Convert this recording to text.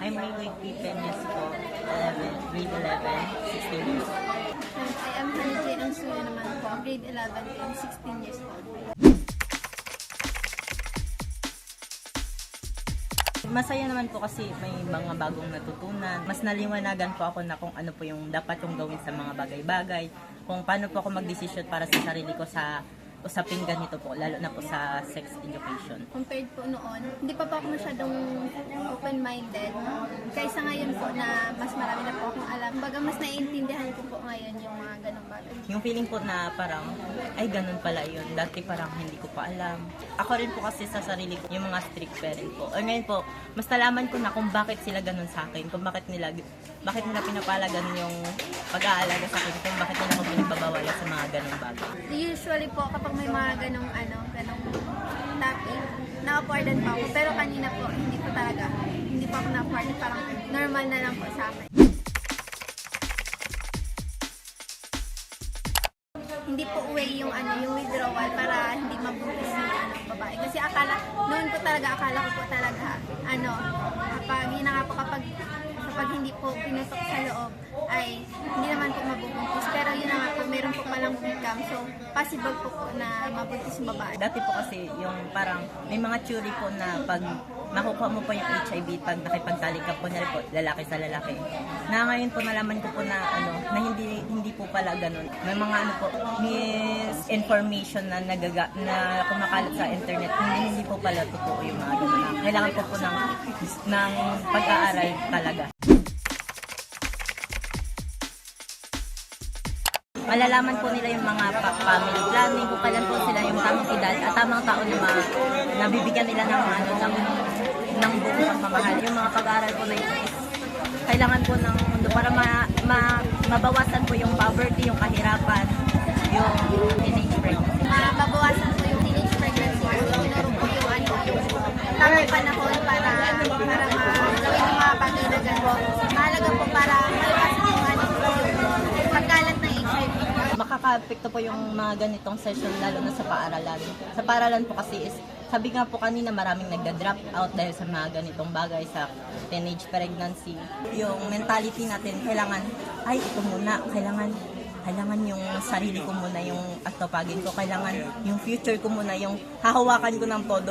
I'm Mayway P. Peñas po, 11, grade 11, 16 years old. I am Hannah Jane Ansuyo naman po, grade 11 and 16 years old. Masaya naman po kasi may mga bagong natutunan. Mas naliwanagan po ako na kung ano po yung dapat kong gawin sa mga bagay-bagay. Kung paano po ako magdesisyon para sa sarili ko sa usaping ganito po, lalo na po sa sex education. Compared po noon, hindi pa po ako masyadong open-minded. Kaysa ngayon po na mas marami na po akong alam. Baga mas naiintindihan ko po ngayon yung mga ganong bagay. Yung feeling po na parang, ay ganun pala yun. Dati parang hindi ko pa alam. Ako rin po kasi sa sarili ko, yung mga strict parent po. Or ngayon po, mas nalaman ko na kung bakit sila ganun sa akin. Kung bakit nila, bakit nila pinapalagan yung pag-aalaga sa akin. Kung bakit nila ako pinagbabawala sa mga ganung bagay. Usually po, kapag may mga ganong, ano, ganong topic, na-affordan pa ako. Pero kanina po, hindi po talaga. Hindi po ako na-afforded. Parang normal na lang po sa akin. hindi po way yung ano yung withdrawal para hindi mabuntis yung ano, babae. Kasi akala, noon po talaga, akala ko po talaga, ano, kapag, yun na nga po kapag, kapag hindi po pinutok sa loob, ay hindi naman po mabubuntis. Pero yun na nga po, meron po palang income. So, possible po na mabuntis yung babae. Dati po kasi yung parang may mga theory po na pag nakukuha mo po yung HIV pag nakipagtalik ka po na po lalaki sa lalaki. Na ngayon po nalaman ko po na ano na hindi hindi po pala ganun. May mga ano po misinformation na nagaga na kumakalat sa internet. Hindi hindi po pala totoo yung mga ganun. Kailangan po po ng ng pag-aaral talaga. Malalaman po nila yung mga family planning, kung kailan po sila yung tamang edad at tamang taon na nabibigyan nila ng ano ng ng buong pagmamahal. Yung mga pag-aaral po na is kailangan po ng mundo para ma, ma- mabawasan po yung poverty, yung kahirapan, yung teenage pregnancy. mababawasan po yung teenage pregnancy or tinuro po yung ano, yung tamang panahon para para magawin yung mga bagay na gano'n. Mahalaga po para maiwasan yung ano, yung pagkalat ng HIV. Makaka-apekto po yung mga ganitong session lalo na sa paaralan. Sa paaralan po kasi is, sabi nga po kanina maraming nagda-drop out dahil sa mga ganitong bagay sa teenage pregnancy. Yung mentality natin, kailangan, ay ito muna, kailangan kailangan yung sarili ko muna yung atopagin ko, kailangan yung future ko muna yung hahawakan ko ng todo.